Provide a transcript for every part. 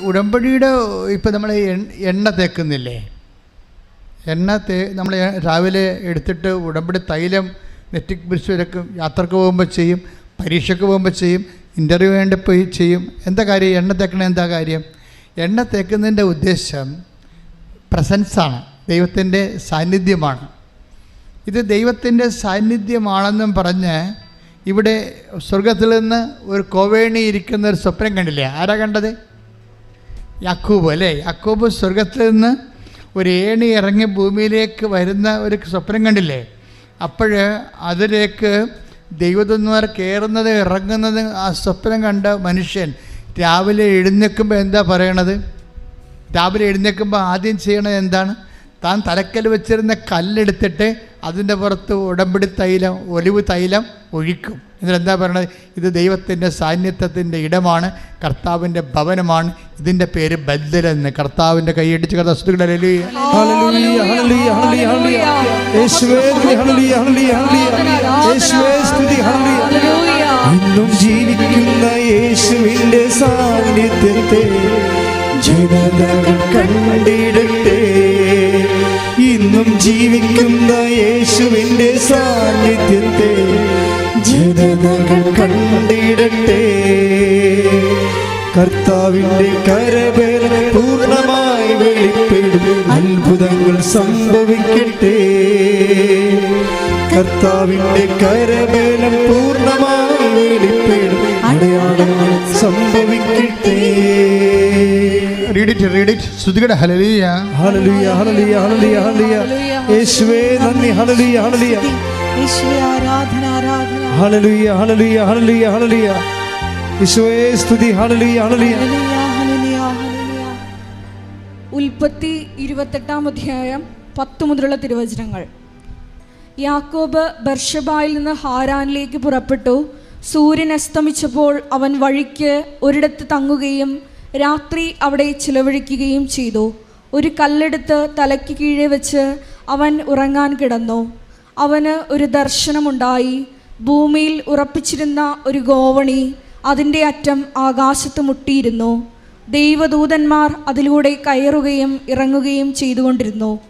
ഉടമ്പടിയുടെ ഇപ്പം നമ്മൾ എണ്ണ തേക്കുന്നില്ലേ? എണ്ണ തേ നമ്മൾ രാവിലെ എടുത്തിട്ട് ഉടമ്പടി തൈലം നെറ്റിക് പിരിച്ചുവരക്ക് യാത്രയ്ക്ക് പോകുമ്പോൾ ചെയ്യും പരീക്ഷയ്ക്ക് പോകുമ്പോൾ ചെയ്യും ഇന്റർവ്യൂ വേണ്ടി പോയി ചെയ്യും. എന്താ കാര്യം? എണ്ണ തേക്കണ എന്താ കാര്യം? എണ്ണ തേക്കുന്നതിന്റെ ഉദ്ദേശം പ്രസൻസാണ് ദൈവത്തിന്റെ സാന്നിധ്യമാണ്. ഇത് ദൈവത്തിന്റെ സാന്നിധ്യമാണെന്നും പറഞ്ഞ് ഇവിടെ സ്വർഗത്തിൽ നിന്ന് ഒരു കോവേണി ഇരിക്കുന്ന ഒരു സ്വപ്നം കണ്ടില്ലേ? ആരാ കണ്ടത്? യാക്കൂബ് അല്ലേ? യാക്കൂബ് സ്വർഗത്തിൽ നിന്ന് ഒരു ഏണി ഇറങ്ങി ഭൂമിയിലേക്ക് വരുന്ന ഒരു സ്വപ്നം കണ്ടില്ലേ? അപ്പോൾ അതിലേക്ക് ദൈവദന്മാർ കയറുന്നത് ഇറങ്ങുന്നത് ആ സ്വപ്നം കണ്ട മനുഷ്യൻ രാവിലെ എഴുന്നേൽക്കുമ്പോൾ എന്താ പറയണത്? രാവിലെ എഴുന്നേൽക്കുമ്പോൾ ആദ്യം ചെയ്യണത് എന്താണ്? താൻ തലക്കൽ വെച്ചിരുന്ന കല്ലെടുത്തിട്ട് അതിന്റെ പുറത്ത് ഉടമ്പടി തൈലം ഒലിവ് തൈലം ഒഴിക്കും. എന്നിട്ട് എന്താ പറയുന്നത് ഇത് ദൈവത്തിന്റെ സാന്നിധ്യത്തിന്റെ ഇടമാണ് കർത്താവിന്റെ ഭവനമാണ്. ഇതിന്റെ പേര് ബദ്ധലെന്ന് കർത്താവിന്റെ കൈയടിച്ച്. ഇന്നും ജീവിക്കുന്ന സാന്നിധ്യത്തെ ജീവിക്കുന്ന യേശുവിന്റെ സാന്നിധ്യത്തെ ജനതകൾ കണ്ടിടട്ടെ. കർത്താവിന്റെ കരവേല പൂർണമായി വെളിപ്പെടും. അത്ഭുതങ്ങൾ സംഭവിക്കട്ടെ. കർത്താവിന്റെ കരവേല പൂർണമായി വെളിപ്പെടും. അടയാളങ്ങൾ സംഭവിക്കട്ടെ. റീഡിറ്റ് റീഡിറ്റ് സ്തുതികടെ ഹലലിയ ഹല്ലേലൂയ ഹല്ലേലൂയ ഹല്ലേലൂയ ഹല്ലേലൂയ യേശുവേ നന്ദി ഹല്ലേലൂയ ഹല്ലേലൂയ യേശുവേ ആരാധന ആരാധന. ഹല്ലേലൂയ ഹല്ലേലൂയ ഹല്ലേലൂയ ഹല്ലേലൂയ യേശുവേ സ്തുതി ഹല്ലേലൂയ ഹല്ലേലൂയ ഹല്ലേലൂയ, ഹല്ലേലൂയ, ഹല്ലേലൂയ. ഉൽപ്പത്തി ഇരുപത്തെട്ടാം അധ്യായം പത്ത് മുതലുള്ള തിരുവചനങ്ങൾ. യാക്കോബ് ബർഷബായിൽ നിന്ന് ഹാരാനിലേക്ക് പുറപ്പെട്ടു. സൂര്യൻ അസ്തമിച്ചപ്പോൾ അവൻ വഴിക്ക് ഒരിടത്ത് തങ്ങുകയും രാത്രി അവിടെ ചിലവഴിക്കുകയും ചെയ്തു. ഒരു കല്ലെടുത്ത് തലയ്ക്ക് കീഴെ വെച്ച് അവൻ ഉറങ്ങാൻ കിടന്നു. അവന് ഒരു ദർശനമുണ്ടായി. ഭൂമിയിൽ ഉറപ്പിച്ചിരുന്ന ഒരു ഗോവണി അതിന്റെ അറ്റം ആകാശത്ത് മുട്ടിയിരുന്നു. ദൈവദൂതന്മാർ അതിലൂടെ കയറുകയും ഇറങ്ങുകയും ചെയ്തുകൊണ്ടിരുന്നു.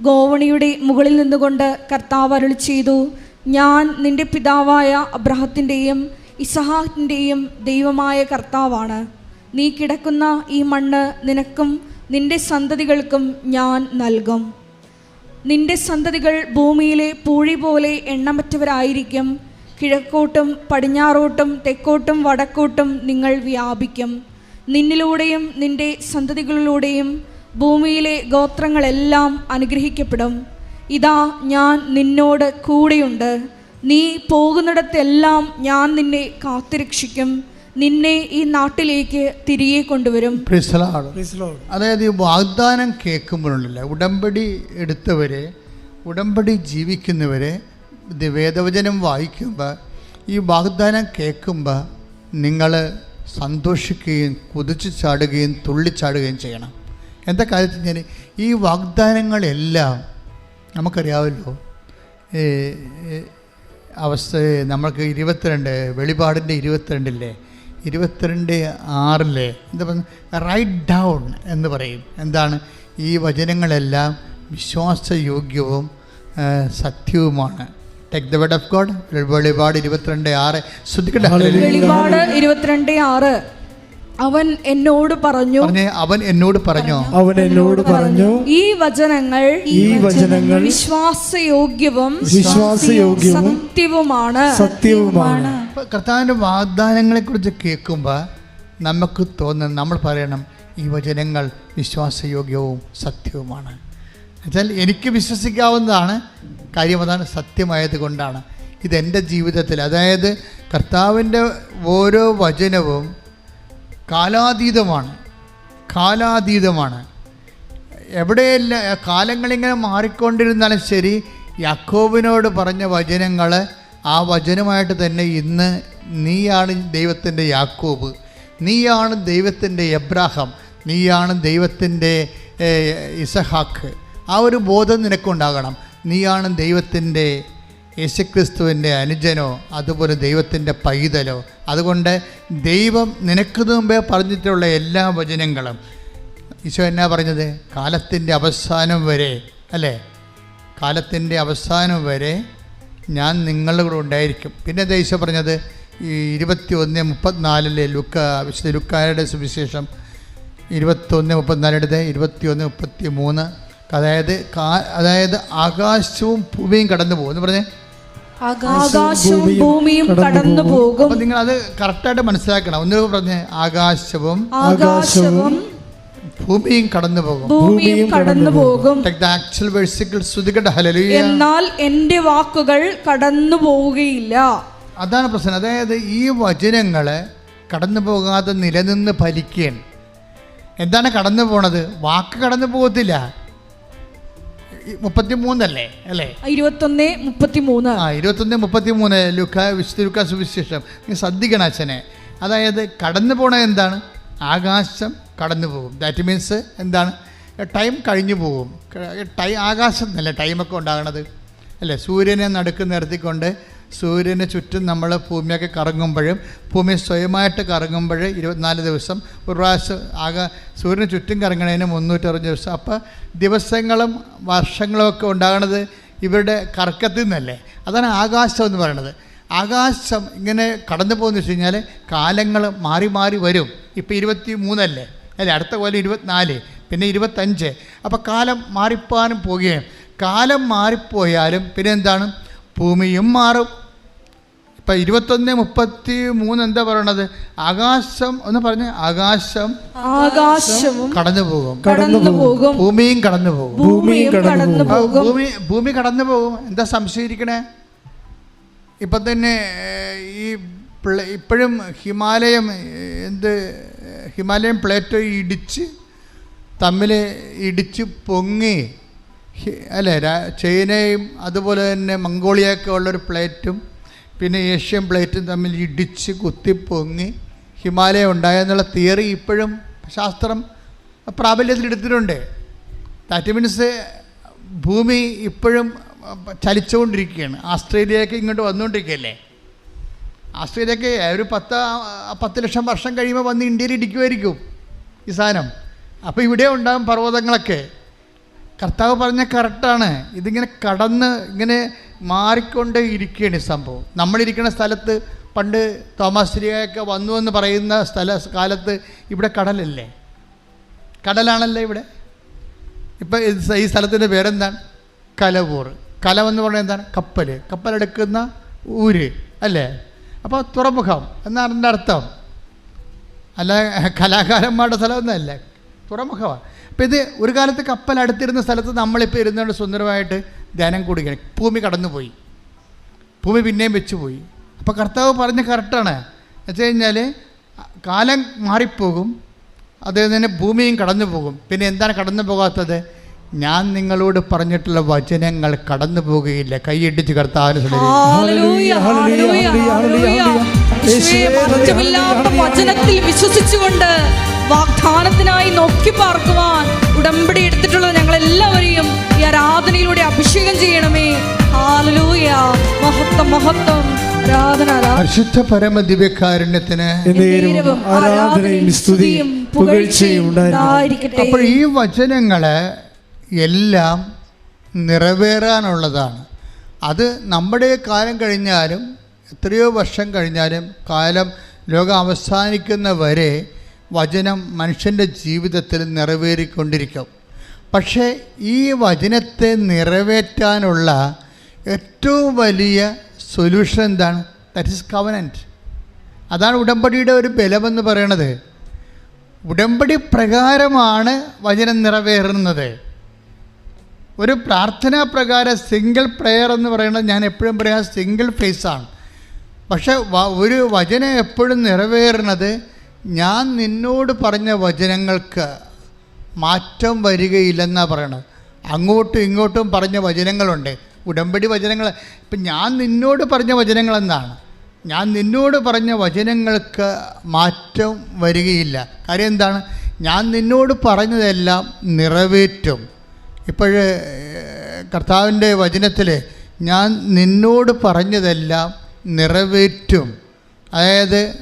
ഗോവണിയുടെ മുകളിൽ നിന്നുകൊണ്ട് കർത്താവ് അരുൾ ചെയ്തു ഞാൻ നിന്റെ പിതാവായ അബ്രഹത്തിന്റെയും ഇസഹാക്കിന്റെയും ദൈവമായ കർത്താവാണ്. നീ കിടക്കുന്ന ഈ മണ്ണ് നിനക്കും നിന്റെ സന്തതികൾക്കും ഞാൻ നൽകും. നിന്റെ സന്തതികൾ ഭൂമിയിലെ പൂഴി പോലെ എണ്ണമറ്റവരായിരിക്കും. കിഴക്കോട്ടും പടിഞ്ഞാറോട്ടും തെക്കോട്ടും വടക്കോട്ടും നിങ്ങൾ വ്യാപിക്കും. നിന്നിലൂടെയും നിന്റെ സന്തതികളിലൂടെയും ഭൂമിയിലെ ഗോത്രങ്ങളെല്ലാം അനുഗ്രഹിക്കപ്പെടും. ഇതാ ഞാൻ നിന്നോട് കൂടെയുണ്ട്. നീ പോകുന്നിടത്തെല്ലാം ഞാൻ നിന്നെ കാത്തുരക്ഷിക്കും. നിന്നെ ഈ നാട്ടിലേക്ക് തിരികെ കൊണ്ടുവരും. അതായത് ഈ വാഗ്ദാനം കേൾക്കുമ്പോഴുണ്ടല്ല. ഉടമ്പടി എടുത്തവരെ ഉടമ്പടി ജീവിക്കുന്നവരെ ഇത് വേദവചനം വായിക്കുമ്പോൾ ഈ വാഗ്ദാനം കേൾക്കുമ്പോൾ നിങ്ങൾ സന്തോഷിക്കുകയും കുതിച്ചു ചാടുകയും തുള്ളിച്ചാടുകയും ചെയ്യണം. എന്താ കാര്യത്തിൽ ഞാൻ ഈ വാഗ്ദാനങ്ങളെല്ലാം നമുക്കറിയാവല്ലോ. അവസ്ഥ നമ്മൾക്ക് ഇരുപത്തിരണ്ട് വെളിപാടിന്റെ ഇരുപത്തിരണ്ടില്ലേ? ഇരുപത്തിരണ്ട് ആറിലെ എന്താ പറയുക റൈറ്റ് ഡൗൺ എന്ന് പറയും. എന്താണ്? ഈ വചനങ്ങളെല്ലാം വിശ്വാസയോഗ്യവും സത്യവുമാണ്. Take the word of God വെളിപാട് ഇരുപത്തിരണ്ട് ആറ്. ശ്രദ്ധിക്കട്ടെ വെളിപാട് ഇരുപത്തിരണ്ട് ആറ്. അവൻ എന്നോട് പറഞ്ഞു. അവൻ എന്നോട് പറഞ്ഞു. അവൻ എന്നോട് പറഞ്ഞു. ഈ വചനങ്ങൾ ഈ വചനങ്ങൾ വിശ്വാസയോഗ്യവും വിശ്വാസയോഗ്യവും സത്യവുമാണ്. സത്യവുമാണ്. കർത്താവിന്റെ വാഗ്ദാനങ്ങളെക്കുറിച്ച് കേൾക്കുമ്പോൾ നമുക്ക് തോന്നുന്നത് നമ്മൾ പറയണം ഈ വചനങ്ങൾ വിശ്വാസയോഗ്യവും സത്യവുമാണ്. എന്നുവെച്ചാൽ എനിക്ക് വിശ്വസിക്കാവുന്നതാണ് കാര്യം അതാണ് സത്യമായത് കൊണ്ടാണ് ഇതെന്റെ ജീവിതത്തിൽ അതായത് കർത്താവിന്റെ ഓരോ വചനവും കാലാതീതമാണ് കാലാതീതമാണ്. എവിടെയെല്ലാം കാലങ്ങളിങ്ങനെ മാറിക്കൊണ്ടിരുന്നാലും ശരി യാക്കോബിനോട് പറഞ്ഞ വചനങ്ങൾ ആ വചനമായിട്ട് തന്നെ ഇന്ന് നീയാണ് ദൈവത്തിന്റെ യാക്കോബ്. നീയാണ് ദൈവത്തിന്റെ എബ്രാഹം. നീയാണ് ദൈവത്തിന്റെ ഇസഹാക്ക്. ആ ഒരു ബോധം നിനക്കുണ്ടാകണം. നീയാണ് ദൈവത്തിന്റെ യേശുക്രിസ്തുവിന്റെ അനുജനോ അതുപോലെ ദൈവത്തിന്റെ പൈതലോ. അതുകൊണ്ട് ദൈവം നിനക്ക് മുമ്പേ പറഞ്ഞിട്ടുള്ള എല്ലാ വചനങ്ങളും. ഈശോ എന്നാ പറഞ്ഞത്? കാലത്തിന്റെ അവസാനം വരെ അല്ലേ? കാലത്തിന്റെ അവസാനം വരെ ഞാൻ നിങ്ങളുടെ കൂടെ ഉണ്ടായിരിക്കും. പിന്നെ ദേശം പറഞ്ഞത് ഈ ഇരുപത്തി ഒന്ന് മുപ്പത്തിനാലിലെ ലുക്ക വിശുദ്ധ ലുക്കാരുടെ സുവിശേഷം. ഇരുപത്തൊന്ന് മുപ്പത്തിനാലെടുത്ത് ഇരുപത്തി ഒന്ന് മുപ്പത്തി മൂന്ന് അതായത് അതായത് ആകാശവും ഭൂമിയും കടന്നു പോകും. എന്ന് പറഞ്ഞേ? ആകാശവും ഭൂമിയും കടന്നു പോകും. അപ്പം നിങ്ങൾ അത് കറക്റ്റായിട്ട് മനസ്സിലാക്കണം. ഒന്നുകൂടെ പറഞ്ഞേ ആകാശവും ആകാശവും ഭൂമിയും കടന്നു പോകും ഭൂമിയും കടന്നു പോകും എന്നാൽ എന്റെ വാക്കുകൾ കടന്നു പോവുകയില്ല അതാണ് പ്രശ്നം. അതായത് ഈ വചനങ്ങളെ കടന്നു പോകാതെ നിലനിന്ന് ഫലിക്കുകയാണ് എന്താണ് കടന്നു പോണത് വാക്ക് കടന്നു പോകത്തില്ല മുപ്പത്തിമൂന്നല്ലേ? അല്ലേ? ഇരുപത്തൊന്ന് മുപ്പത്തിമൂന്ന്. ആ ഇരുപത്തൊന്ന് മുപ്പത്തി മൂന്ന് ലുക്ക വിശുദ്ധ ലുക്ക സുവിശേഷം. നീ ശ്രദ്ധിക്കണം അച്ഛനെ. അതായത് കടന്നു പോണത് എന്താണ്? ആകാശം കടന്നു പോകും. ദാറ്റ് മീൻസ് എന്താണ്? ടൈം കഴിഞ്ഞു പോകും. ടൈം ആകാശം എന്നല്ലേ ടൈമൊക്കെ ഉണ്ടാകണത്. അല്ലേ? സൂര്യനെ നടുക്ക് നിർത്തിക്കൊണ്ട് സൂര്യനെ ചുറ്റും നമ്മൾ ഭൂമിയൊക്കെ കറങ്ങുമ്പോഴും ഭൂമി സ്വയമായിട്ട് കറങ്ങുമ്പോൾ ഇരുപത്തിനാല് ദിവസം ഒരു പ്രാവശ്യം ആകാ സൂര്യന് ചുറ്റും കറങ്ങണതിന് മുന്നൂറ്ററുപത് ദിവസം. അപ്പോൾ ദിവസങ്ങളും വർഷങ്ങളും ഒക്കെ ഉണ്ടാകണത് ഇവരുടെ കറക്കത്തിൽ നിന്നല്ലേ? അതാണ് ആകാശം എന്ന് പറയണത്. ആകാശം ഇങ്ങനെ കടന്നു പോകുന്ന വെച്ച് കഴിഞ്ഞാൽ കാലങ്ങൾ മാറി മാറി വരും. ഇപ്പോൾ ഇരുപത്തി മൂന്നല്ലേ അല്ലേ അടുത്ത കൊല്ലം ഇരുപത്തിനാല് പിന്നെ ഇരുപത്തഞ്ച്. അപ്പോൾ കാലം മാറിപ്പോകാനും പോകുകയും കാലം മാറിപ്പോയാലും പിന്നെ എന്താണ് ഭൂമിയും മാറും. ഇപ്പം ഇരുപത്തൊന്ന് മുപ്പത്തി മൂന്ന് എന്താ പറയണത്? ആകാശം എന്ന് പറഞ്ഞ ആകാശം ആകാശവും കടന്നു പോകും. കടന്നു പോകും. ഭൂമിയും കടന്നു പോകും. ഭൂമിയും കടന്നു പോകും. ഭൂമി ഭൂമി കടന്നു പോകും. എന്താ സംശയിക്കണേ? ഇപ്പം തന്നെ ഈ ഇപ്പോഴും ഹിമാലയം എന്ത് ഹിമാലയം പ്ലേറ്റ് ഇടിച്ച് തമ്മിൽ ഇടിച്ച് പൊങ്ങി അല്ലേ ചൈനയും അതുപോലെ തന്നെ മംഗോളിയൊക്കെ ഉള്ളൊരു പ്ലേറ്റും പിന്നെ ഏഷ്യൻ പ്ലേറ്റും തമ്മിൽ ഇടിച്ച് കുത്തി പൊങ്ങി ഹിമാലയം ഉണ്ടായെന്നുള്ള തിയറി ഇപ്പോഴും ശാസ്ത്രം പ്രാബല്യത്തിലെടുത്തിട്ടുണ്ട് ദാറ്റ് മീൻസ് ഭൂമി ഇപ്പോഴും ചലിച്ചുകൊണ്ടിരിക്കുകയാണ്. ആസ്ട്രേലിയയൊക്കെ ഇങ്ങോട്ട് വന്നുകൊണ്ടിരിക്കുകയല്ലേ? ആസ്ട്രേലിയക്ക് ഒരു പത്ത് പത്ത് ലക്ഷം വർഷം കഴിയുമ്പോൾ വന്ന് ഇന്ത്യയിൽ ഇടിക്കുമായിരിക്കും ഈ സാധനം. അപ്പോൾ ഇവിടെ ഉണ്ടാകും പർവതങ്ങളൊക്കെ. കർത്താവ് പറഞ്ഞ കറക്റ്റാണ്. ഇതിങ്ങനെ കടന്ന് ഇങ്ങനെ മാറിക്കൊണ്ട് ഇരിക്കുകയാണ് ഈ സംഭവം. നമ്മളിരിക്കുന്ന സ്ഥലത്ത് പണ്ട് തോമാശ്രീയൊക്കെ വന്നു എന്ന് പറയുന്ന സ്ഥല കാലത്ത് ഇവിടെ കടലല്ലേ? കടലാണല്ലേ ഇവിടെ? ഇപ്പം ഈ സ്ഥലത്തിന്റെ പേരെന്താണ്? കലവൂർ. കലമെന്ന് പറഞ്ഞാൽ എന്താണ്? കപ്പൽ കപ്പലെടുക്കുന്ന ഊര്. അല്ലേ? അപ്പോൾ തുറമുഖം എന്നാണ് എന്റെ അർത്ഥം. അല്ല കലാകാരന്മാരുടെ സ്ഥലമൊന്നുമല്ല തുറമുഖമാണ്. അപ്പോൾ ഇത് ഒരു കാലത്ത് കപ്പൽ അടുത്തിരുന്ന സ്ഥലത്ത് നമ്മളിപ്പോൾ ഇരുന്നുകൊണ്ട് സുന്ദരമായിട്ട് ധ്യാനം കൂടിക്കണം. ഭൂമി കടന്നുപോയി. ഭൂമി പിന്നെയും വെച്ച് പോയി അപ്പോൾ കർത്താവ് പറഞ്ഞ കറക്റ്റാണ്. വെച്ച് കഴിഞ്ഞാൽ കാലം മാറിപ്പോകും അതേ തന്നെ ഭൂമിയും കടന്നു പോകും പിന്നെ എന്താണ് കടന്നു പോകാത്തത് ഞാൻ നിങ്ങളോട് പറഞ്ഞിട്ടുള്ള വചനങ്ങൾ കടന്നു പോകുകയില്ല. കൈയിടിച്ച് കർത്താവിന് വചനത്തിൽ വിശ്വസിച്ചുകൊണ്ട് വാഗ്ദാനത്തിനായി നോക്കി പാർക്കുവാൻ ഉടമ്പടി എടുത്തിട്ടുള്ള ഞങ്ങൾ എല്ലാവരെയും ഈ ആരാധനയിലൂടെ അഭിഷേകം ചെയ്യണമേ. ഹാലലൂയ. മഹത്വം മഹത്വം. ആരാധന ആരാധന. പരിശുദ്ധ പരമ ദിവ്യകാരുണ്യത്തിന് ആരാധനയും സ്തുതിയും പുകഴ്ചയും ഉണ്ടായിരിക്കട്ടെ. അപ്പോൾ ഈ വചനങ്ങൾ എല്ലാം നിറവേറാനുള്ളതാണ്. അത് നമ്മുടെ കാലം കഴിഞ്ഞാലും എത്രയോ വർഷം കഴിഞ്ഞാലും കാലം ലോകം അവസാനിക്കുന്ന വരെ വചനം മനുഷ്യന്റെ ജീവിതത്തിൽ നിറവേറിക്കൊണ്ടിരിക്കും. പക്ഷേ ഈ വചനത്തെ നിറവേറ്റാനുള്ള ഏറ്റവും വലിയ സൊല്യൂഷൻ എന്താണ്? ദറ്റ് ഇസ് കവനന്റ് അതാണ് ഉടമ്പടിയുടെ ഒരു ബലമെന്ന് പറയണത്. ഉടമ്പടി പ്രകാരമാണ് വചനം നിറവേറുന്നത്. ഒരു പ്രാർത്ഥനാ പ്രകാരം സിംഗിൾ പ്രെയർ എന്ന് പറയുന്നത് ഞാൻ എപ്പോഴും പറയാം സിംഗിൾ ഫേസാണ് പക്ഷെ ഒരു വചനം എപ്പോഴും നിറവേറുന്നത് ഞാൻ നിന്നോട് പറഞ്ഞ വചനങ്ങൾക്ക് മാറ്റം വരികയില്ലെന്നാണ് പറയണത്. അങ്ങോട്ടും ഇങ്ങോട്ടും പറഞ്ഞ വചനങ്ങളുണ്ട്. ഉടമ്പടി വചനങ്ങൾ ഇപ്പം ഞാൻ നിന്നോട് പറഞ്ഞ വചനങ്ങളെന്നാണ് ഞാൻ നിന്നോട് പറഞ്ഞ വചനങ്ങൾക്ക് മാറ്റം വരികയില്ല. കാര്യം എന്താണ്? ഞാൻ നിന്നോട് പറഞ്ഞതെല്ലാം നിറവേറ്റും. ഇപ്പോഴ് കർത്താവിന്റെ വചനത്തിൽ ഞാൻ നിന്നോട് പറഞ്ഞതെല്ലാം നിറവേറ്റും. അതായത്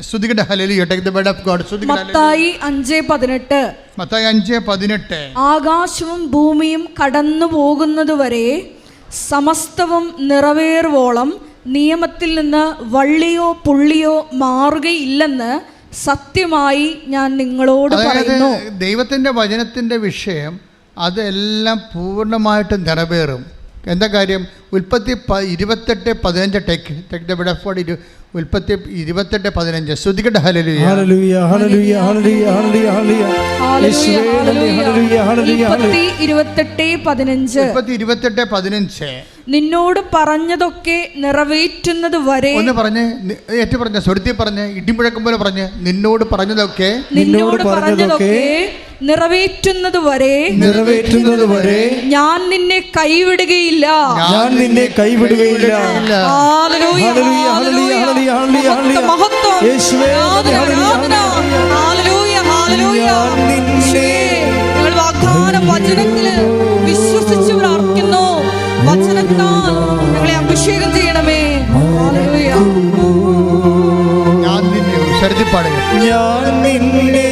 ശ്രുതികയുടെ ഹലലി take the word of God ശ്രുതികയുടെ Mathai അഞ്ച് പതിനെട്ട്. മത്തായി അഞ്ച് പതിനെട്ട്. ആകാശവും ഭൂമിയും കടന്നു പോകുന്നതുവരെ സമസ്തവും നിറവേറുവോളം നിയമത്തിൽ നിന്ന് വള്ളിയോ പുള്ളിയോ മാറുകയില്ലെന്ന് സത്യമായി ഞാൻ നിങ്ങളോട് പറയുന്നു. ദൈവത്തിന്റെ വചനത്തിന്റെ വിഷയം അതെല്ലാം പൂർണമായിട്ട് നിറവേറും. എന്താ കാര്യം? ഉൽപ്പത്തി പ ഇരുപത്തെട്ട് പതിനഞ്ച് take take the word of God ഇരു ഉൽപ്പത്തി ഇരുപത്തെട്ട് പതിനഞ്ച്. ശ്രുതികയുടെ ഹലലി ഹല്ലേലൂയ hallelujah hallelujah hallelujah hallelujah. Hallelujah, യേശുവേ നന്ദി, ഹല്ലേലൂയ ഹല്ലേലൂയ ഹല്ലേലൂയ. ഉൽപ്പത്തി ഇരുപത്തെട്ട് പതിനഞ്ച്. ഉൽപ്പത്തി ഇരുപത്തെട്ട് പതിനഞ്ച്. നിന്നോട് പറഞ്ഞതൊക്കെ നിറവേറ്റുന്നത് വരെ ഒന്ന് പറഞ്ഞ് ഏറ്റു പറഞ്ഞ സ്വരുത്തി പറഞ്ഞ് ഇടിമുഴക്കം പോലെ പറഞ്ഞ് നിന്നോട് പറഞ്ഞതൊക്കെ നിന്നോട് പറഞ്ഞതൊക്കെ നിറവേറ്റുന്നത് വരെ നിറവേറ്റുന്നത് വരെ ഞാൻ നിന്നെ കൈവിടുകയില്ല. ഞാൻ നിന്നെ കൈവിടുകയില്ല. മഹത്വം, വാഗ്ദാന വചനത്തിൽ വിശ്വസിച്ച് പ്രാർത്ഥിക്കുന്നു വചനത്താൽ ഞങ്ങളെ അഭിഷേകം ചെയ്യണമേ. ഞാൻ നിന്നെ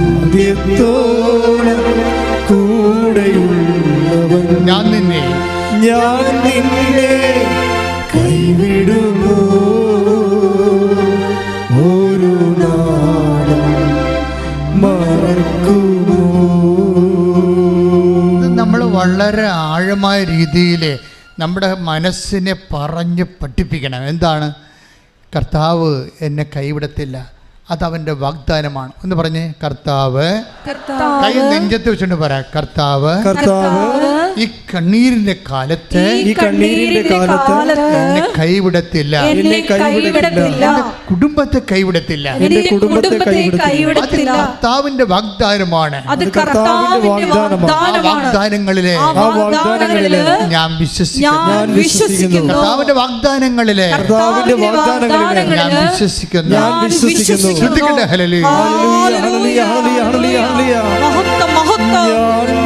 അന്ത്യത്തോളം കൂടെയുള്ളവൻ ഞാൻ നിന്നെ ഞാൻ നിന്നെ കൈവിടുമോ ഒരു നാളും മറക്കുമോ? നമ്മൾ വളരെ ആഴമായ രീതിയിൽ നമ്മുടെ മനസ്സിനെ പറഞ്ഞ് പഠിപ്പിക്കണം. എന്താണ്? കർത്താവ് എന്നെ കൈവിടത്തില്ല. അതവന്റെ വാഗ്ദാനമാണ്. എന്ന് പറഞ്ഞേ കർത്താവ്. കൈ കർത്താവ് നെഞ്ചത്ത് വെച്ചുകൊണ്ട് പറ കർത്താവ്. കർത്താവ്. ഈ കണ്ണീരിന്റെ കാലത്ത് ഈ കണ്ണീരിന്റെ കാലത്ത് എന്നെ കൈവിടത്തില്ല. എന്നെ കൈവിടത്തില്ല. കുടുംബത്തെ കൈവിടത്തില്ല. എന്റെ കുടുംബത്തെ കൈവിടത്തില്ല. കർത്താവിന്റെ വാഗ്ദാനമാണ്. അത് കർത്താവിന്റെ വാഗ്ദാനമാണ്. വാഗ്ദാനങ്ങളിലെ ആ വാഗ്ദാനങ്ങളിലെ ഞാൻ വിശ്വസിക്കുന്നു. ഞാൻ വിശ്വസിക്കുന്നു. കർത്താവിന്റെ വാഗ്ദാനങ്ങളിലെ കർത്താവിന്റെ വാഗ്ദാനങ്ങളിലെ ഞാൻ വിശ്വസിക്കുന്നു. ഞാൻ വിശ്വസിക്കുന്നു. ശ്രദ്ധിക്കട്ടെ. ഹല്ലേലൂയ. ഹല്ലേലൂയ, ഹല്ലേലൂയ, ഹല്ലേലൂയ. മഹത്വം. മഹത്വം.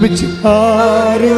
ഒരുമിച്ച് ആരു